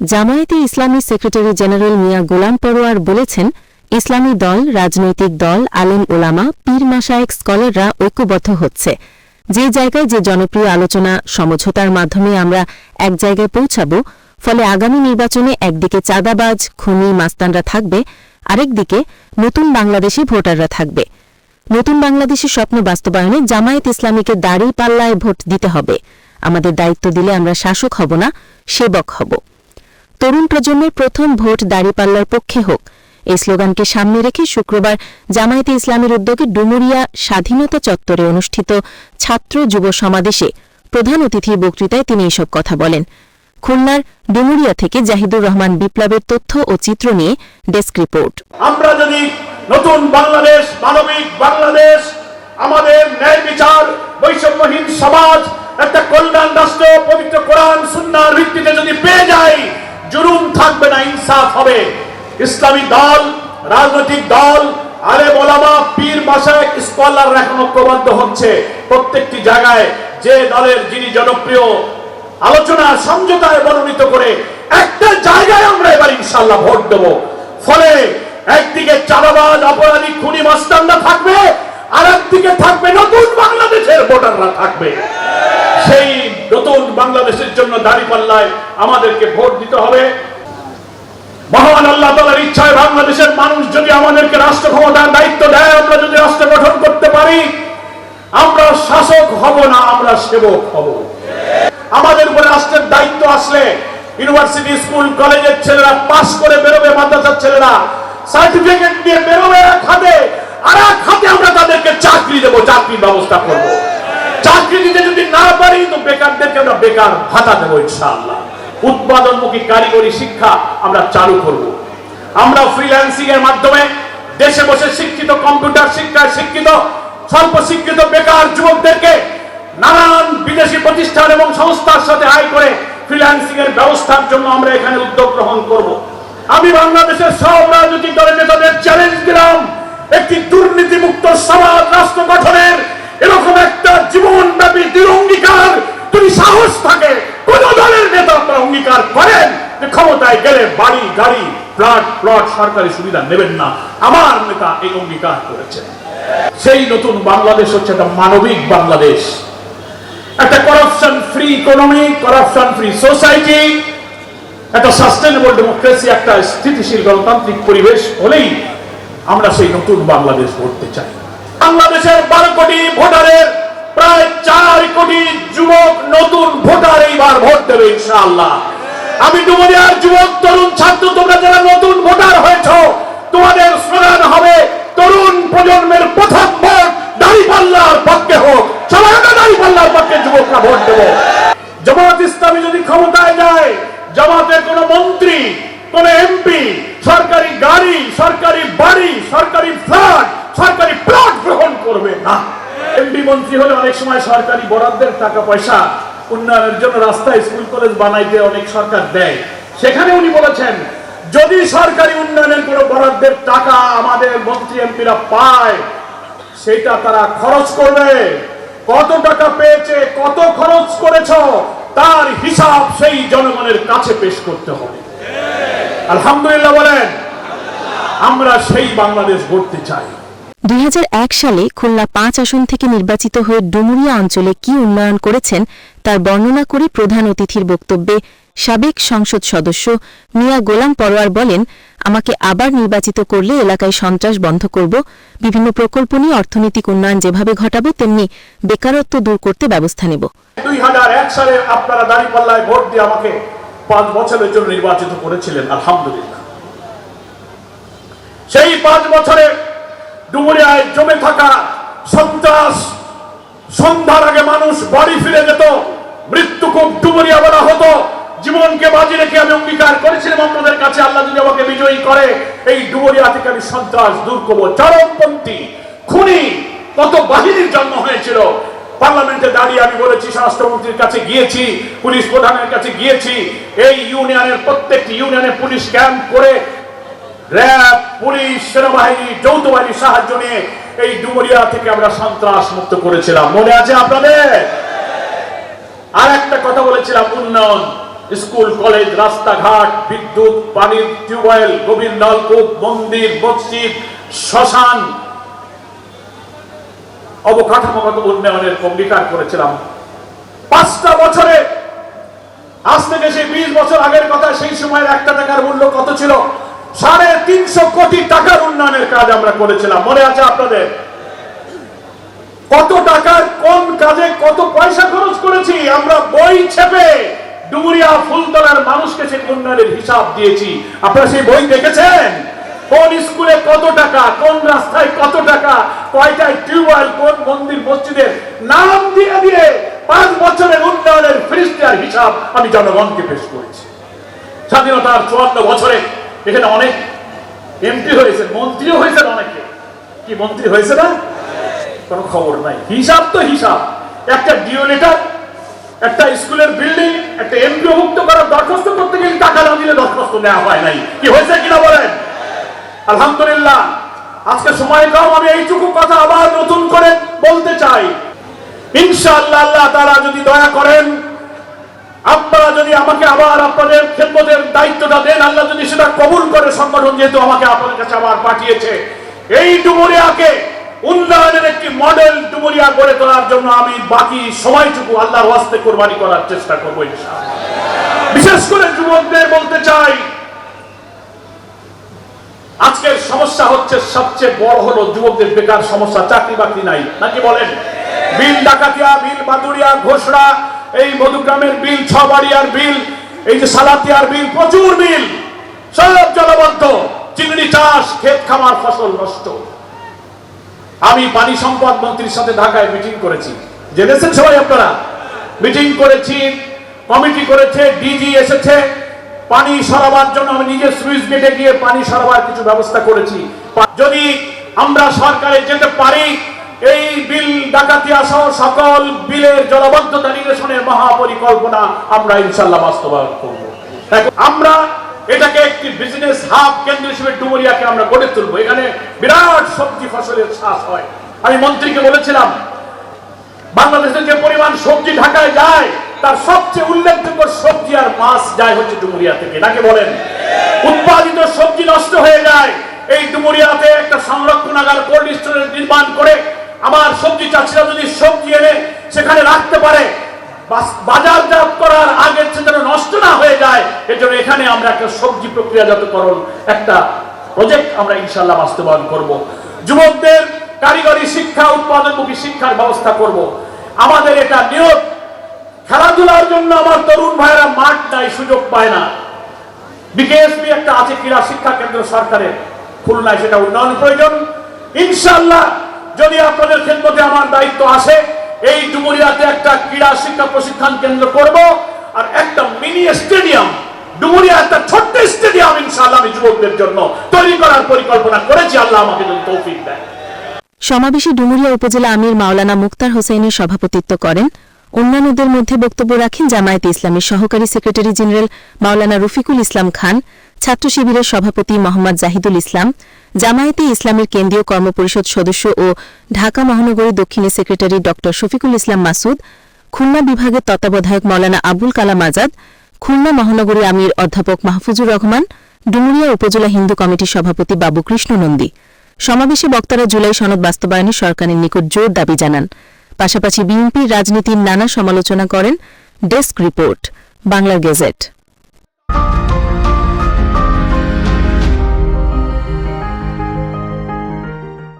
জামায়াতে ইসলামী secretary general মিয়া গোলাম পরোয়ার বলেছেন, ইসলামী দল, রাজনৈতিক দল, আলেম ওলামা, পীর মাসায়েক স্কলাররা ঐক্যবদ্ধ হচ্ছে। যে জায়গায় যে জনপ্রিয় আলোচনা সমঝোতার মাধ্যমে আমরা এক জায়গায় পৌঁছাব, ফলে আগামী নির্বাচনে একদিকে চাঁদাবাজ, খুনি, মাস্তানরা থাকবে আরেকদিকে নতুন বাংলাদেশি ভোটাররা থাকবে। নতুন বাংলাদেশের স্বপ্ন বাস্তবায়নে জামায়াত ইসলামীকে দাড়ি পাল্লায় ভোট দিতে হবে। আমাদের দায়িত্ব দিলে আমরা শাসক হব না, সেবক হব। তরুণ প্রজন্মের প্রথম ভোট দাঁড়িপাল্লার পক্ষে হোক। এই স্লোগানকে সামনে রেখে শুক্রবার জামায়াতে ইসলামের উদ্যোগে ডুমুরিয়া স্বাধীনতা চত্বরে অনুষ্ঠিত ছাত্র যুব সমাবেশে প্রধান অতিথির বক্তৃতায় তিনি এসব কথা বলেন। খুলনার ডুমুরিয়া থেকে জাহিদুর রহমান বিপ্লবের তথ্য ও চিত্র নিয়ে ডেস্ক রিপোর্ট। আমরা যদি নতুন বাংলাদেশ, মানবিক বাংলাদেশ, আমাদের ন্যায় বিচার, বৈষম্যহীন সমাজ, একটা কল্যাণ রাষ্ট্র, পবিত্র কোরআন সুন্নার ভিত্তিতে যদি পেয়ে যাই জুলুম থাকবে না ইনসাফ হবে। ইসলামী দল, রাজনৈতিক দল আরে বলামা পীর মাসায় স্কলার এখন ঐক্যবদ্ধ হচ্ছে। প্রত্যেকটি জায়গায় যে দলের যিনি জনপ্রিয়, আলোচনা, সমঝোতায় মনোনীত করে একটা জায়গায় আমরা এবার ইনশাল্লাহ ভোট দেবো। ফলে একদিকে চাঁদাবাজ, অপরাধী, খুনি, মাস্তানরা থাকবে আর একদিকে থাকবে নতুন বাংলাদেশের ভোটাররা থাকবে। সেই নতুন বাংলাদেশের জন্য দাঁড়িপাল্লায় আমাদেরকে ভোট দিতে হবে। মহান আল্লাহ তালার ইচ্ছায় বাংলাদেশের মানুষ যদি আমাদেরকে রাষ্ট্র ক্ষমতার দায়িত্ব দেয়, আমরা যদি রাষ্ট্র গঠন করতে পারি, আমরা শাসক হব না, আমরা সেবক হব। আমাদের উপরে রাষ্ট্রের দায়িত্ব আসলে ইউনিভার্সিটি, স্কুল, কলেজের ছেলেরা পাস করে বেরোবে, মাদ্রাসার ছেলেরা সার্টিফিকেট দিয়ে বেরোবে এক হাতে, আর এক হাতে আমরা তাদেরকে চাকরি দেবো, চাকরির ব্যবস্থা করব। চাকরি দিতে যদি না পারি, তো বেকারদেরকে আমরা বেকার ভাতা দেবো, ইনশাআল্লাহ। উৎপাদনমুখী কারিগরি শিক্ষা আমরা চালু করব। আমরা ফ্রিল্যান্সিং এর মাধ্যমে দেশে বসে শিক্ষিত কম্পিউটার শিক্ষায় শিক্ষিত, স্বল্প শিক্ষিত, বেকার যুবকদেরকে নানান বিদেশি প্রতিষ্ঠান এবং সংস্থার সাথে আয় করে ফ্রিল্যান্সিং এর ব্যবস্থার জন্য আমরা এখানে উদ্যোগ গ্রহণ করব। আমি বাংলাদেশের সব রাজনৈতিক দলের নেতাদের চ্যালেঞ্জ দিলাম, একটি দুর্নীতিমুক্ত সমাজ রাষ্ট্র গঠনের, এরকম একটা জীবনব্যাপী দৃঢ় অঙ্গীকার সাহস থাকে কোন দলের নেতা আপনারা অঙ্গীকার করেন যে ক্ষমতায় গেলে বাড়ি, গাড়ি ফ্ল্যাট প্লট সরকারি সুবিধা নেবেন না। আমার নেতা এই অঙ্গীকার করেছেন। সেই নতুন বাংলাদেশ হচ্ছে একটা মানবিক বাংলাদেশ। একটা corruption free economy corruption free society একটা সাস্টেনেবল ডেমোক্রেসি একটা স্থিতিশীল গণতান্ত্রিক পরিবেশ হলেই আমরা সেই নতুন বাংলাদেশ গড়তে চাই। বাংলাদেশের বারো কোটি ভোটারের প্রায় চার কোটি যুবক নতুন ভোটার এইবার ভোট দেবে ইনশাআল্লাহ। আমি তোমাদের যুবক তরুণ ছাত্র তোমরা যারা নতুন ভোটার হয়েছ তোমাদের স্লোগান হবে তরুণ প্রজন্মের প্রথম ভোট দাঁড়িপাল্লার পক্ষে হোক সবাই আমরা দাঁড়িপাল্লার পক্ষে যুবকরা ভোট দেবো জামাত ইসলামী যদি ক্ষমতায় যায় জামাতের কোন মন্ত্রী কোন এমপি সরকারি গাড়ি সরকারি বাড়ি সরকারি ফ্ল্যাট সরকারি প্লট গ্রহণ করবে না এমপি মন্ত্রী হলে অনেক সময় সরকারি বরাদ্দের টাকা পয়সা উন্নয়নের জন্য রাস্তা, স্কুল, কলেজ বানাইতে অনেক সরকার দেয়। সেখানে উনি বলেছেন, যদি সরকারি উন্নয়নের কোন বরাদ্দের টাকা আমাদের মন্ত্রী এমপিরা পায়, সেটা তারা খরচ করবে। কত টাকা পেয়েছে, কত খরচ করেছ, তার হিসাব সেই জনগণের কাছে পেশ করতে হবে। আলহামদুলিল্লাহ বলেন, আমরা সেই বাংলাদেশ গড়তে চাই। দুই হাজার এক সালে খুলনা পাঁচ আসন থেকে নির্বাচিত হয়ে ডুমুরিয়া অঞ্চলে কি উন্নয়ন করেছেন, তার বর্ণনা করে প্রধান অতিথির বক্তব্যে সাবেক সংসদ সদস্য মিয়া গোলাম পরোয়ার বলেন, আমাকে আবার নির্বাচিত করলে এলাকায় সন্ত্রাস বন্ধ করব। বিভিন্ন প্রকল্প নিয়ে অর্থনৈতিক উন্নয়ন যেভাবে ঘটাবো, তেমনি বেকারত্ব দূর করতে ব্যবস্থা নেব। দুই হাজার এক সালে আপনারা ভোট দিয়ে আমাকে পাঁচ বছরের জন্য নির্বাচিত করেছিলেন, আলহামদুলিল্লাহ। সেই পাঁচ ডুমুরিয়ায় জমে থাকা সন্ত্রাস। সন্ধ্যার আগে মানুষ বাড়ি ফিরে যেত। মৃত্যু খুব ডুমুরিয়া বলা হতো। জীবনকে বাজি রেখে আমি অঙ্গীকার করেছিলাম আপনাদের কাছে। আল্লাহ যদি আমাকে বিজয়ী করে, এই ডুমুরিয়া থেকে আমি সন্ত্রাস দূর করব। চরমপন্থী, খুনি, কত বাহিনীর জন্ম হয়েছিল। পার্লামেন্টে দাঁড়িয়ে আমি বলেছি, স্বরাষ্ট্রমন্ত্রীর কাছে গিয়েছি, পুলিশ প্রধানের কাছে গিয়েছি। এই ইউনিয়নের প্রত্যেকটি ইউনিয়নে পুলিশ ক্যাম্প করে র্যাব, পুলিশ, সেনাবাহিনী যৌথ বাহিনীর সাহায্য নিয়ে এই থেকে আমরা সন্ত্রাস মুক্ত করেছিলাম। মনে আছে আপনাদের? আর একটা কথা বলেছিলাম, উন্নয়ন, স্কুল, কলেজ, রাস্তাঘাট, বিদ্যুৎ পানির টিউবওয়েল, গভীর নলকূপ, মন্দির, মসজিদ, শ্মশান, অবকাঠামোগত উন্নয়নের অঙ্গীকার করেছিলাম। পাঁচটা বছরে, আজ থেকে সেই বিশ বছর আগের কথা, সেই সময়ের একটা টাকার মূল্য কত ছিল? সাড়ে তিনশো কোটি টাকার উন্নয়নের কাজ আমরা করেছিলাম। মনে আছে আপনাদের? কত টাকার কোন কাজে কত পয়সা খরচ করেছি? আমরা বই ছেপে ডুমুরিয়া ফুলতলার মানুষকে সেই উন্নয়নের হিসাব দিয়েছি। আপনারা সেই বই দেখেছেন? কোন স্কুলে কত টাকা, কোন রাস্তায় কত টাকা, কয়টায় টিউবওয়েল, কোন মন্দির, মসজিদের নাম দিয়ে দিয়ে পাঁচ বছরের উন্নয়নের ফিরিস্তার হিসাব আমি জনগণকে পেশ করেছি। স্বাধীনতার চুয়ান্ন বছরে এখানে অনেক এমপি হয়েছে, মন্ত্রীও হয়েছেন অনেকে। কি মন্ত্রী হয়েছে না? কোনো খবর নাই। হিসাব তো হিসাব। একটা ডিও লেটার একটা স্কুলের বিল্ডিং একটা এমপি মুক্ত করার দরখাস্ত করতে গেলে টাকা না দিলে দরখাস্ত নেওয়া হয় নাই। কি হয়েছে কিনা বলেন? আলহামদুলিল্লাহ, আজকে সময় কম, আমি এইটুকু কথা আবার নতুন করে বলতে চাই। ইনশাআল্লাহ আল্লাহ তারা যদি দয়া করেন আপনারা যদি আমাকে আবার আপনাদের খেদমতের দায়িত্বটা দেন, আল্লাহ যদি সেটা কবুল করে, সংগঠন যেহেতু আমাকে আপনাদের কাছে আবার পাঠিয়েছে, এই ডুমুরিয়াকে উন্নয়নের একটি মডেল ডুমুরিয়া গড়ে তোলার জন্য আমি বাকি সময়টুকু আল্লাহর ওয়াস্তে কোরবানি করার চেষ্টা করব বিশেষ করে যুবকদের বলতে চাই, আজকের সমস্যা হচ্ছে সবচেয়ে বড় হলো যুবকদের বেকার সমস্যা, চাকরি বাকরি নাই, নাকি বলেন? বিল ডাকাতিয়া, বিল বাদুরিয়া ঘোষড়া এই মধুগ্রামের বিল, ছবাড়িয়ার বিল, এই যে সালাতিয়ার বিল, প্রচুর বিল। সব জলবদ্ধ। চিংড়ি চাষ, ক্ষেত খামার, ফসল নষ্ট। আমি পানি সম্পদ মন্ত্রীর সাথে ঢাকায় মিটিং করেছি। জেনেছেন সবাই আপনারা? মিটিং করেছি, কমিটি করেছে, ডিজি এসেছে। পানি সরাবার জন্য আমি নিজে সুইচ গেটে গিয়ে পানি সরাবার কিছু ব্যবস্থা করেছি। যদি আমরা সরকারে যেতে পারি এই বিল ডাকাতিয়া সহ সকল বিলের জলবদ্ধতা নিরসনের মহাপরিকল্পনা আমরা ইনশাল্লাহ বাস্তবায়ন করব। আমরা এটাকে একটি বিজনেস হাব কেন্দ্র হিসেবে ডুমুরিয়াকে আমরা গড়ে তুলবো। এখানে বিরাট সবজি ফসলের চাষ হয়। আমি মন্ত্রীকে বলেছিলাম, বাংলাদেশের যে পরিমাণ সবজি ঢাকায় যায়, তার সবচেয়ে উল্লেখযোগ্য সবজি আর মাছ যায় হচ্ছে ডুমুরিয়া থেকে। নাকি বলেন? উৎপাদিত সবজি নষ্ট হয়ে যায়। এই ডুমুরিয়াতে একটা সংরক্ষণাগার কোল্ড স্টোরেজ নির্মাণ করে আমার সবজি চাষিরা যদি সবজি এনে সেখানে রাখতে পারে বাজারজাত করার আগে যেন নষ্ট না হয়ে যায়, এজন্য এখানে আমরা একটা সবজি প্রক্রিয়াজাতকরণ একটা প্রজেক্ট আমরা ইনশাল্লাহ বাস্তবায়ন করব। যুবকদের কারিগরি শিক্ষা, উৎপাদনমুখী শিক্ষার ব্যবস্থা করব। আমাদের এটা নিয়ত খেলাধুলার জন্য আমার তরুণ ভাইয়েরা মাঠ নাই, সুযোগ পায় না। বিকেএসপি একটা আছে ক্রীড়া শিক্ষা কেন্দ্র সরকারের, খুলনায় সেটা উন্নয়ন প্রয়োজন। ইনশাআল্লাহ যদি আপনাদের ক্ষেত্রে আমার দায়িত্ব আসে, এই ডুমুরিয়াতে একটা ক্রীড়া শিক্ষা প্রশিক্ষণ কেন্দ্র করব আর একটা মিনি স্টেডিয়াম, ডুমুরিয়া একটা ছোট্ট স্টেডিয়াম ইনশাআল্লাহ আমি যুবকদের জন্য তৈরি করার পরিকল্পনা করেছি। আল্লাহ আমাকে যদি তৌফিক দেয়। সমাবেশে ডুমুরিয়া উপজেলা আমির মাওলানা মুক্তার হোসেনের সভাপতিত্ব করেন অন্যান্যদের মধ্যে বক্তব্য রাখেন জামায়াতে ইসলামের সহকারী সেক্রেটারি জেনারেল মাওলানা রফিকুল ইসলাম খান, ছাত্র শিবিরের সভাপতি মোহাম্মদ জাহিদুল ইসলাম, জামায়াতে ইসলামের কেন্দ্রীয় কর্মপরিষদ সদস্য ও ঢাকা মহানগরী দক্ষিণের সেক্রেটারি ড. শফিকুল ইসলাম মাসুদ, খুলনা বিভাগের তত্ত্বাবধায়ক মাওলানা আবুল কালাম আজাদ, খুলনা মহানগরী আমির অধ্যাপক মাহফুজুর রহমান, ডুমুরিয়া উপজেলা হিন্দু কমিটির সভাপতি বাবু কৃষ্ণ নন্দী। সমাবেশে বক্তারা জুলাই সনদ বাস্তবায়নে সরকারের নিকট জোর দাবি জানান। পাশাপাশি বিএনপির রাজনীতির নানা সমালোচনা করেন ডেস্ক রিপোর্ট বাংলা গেজেট।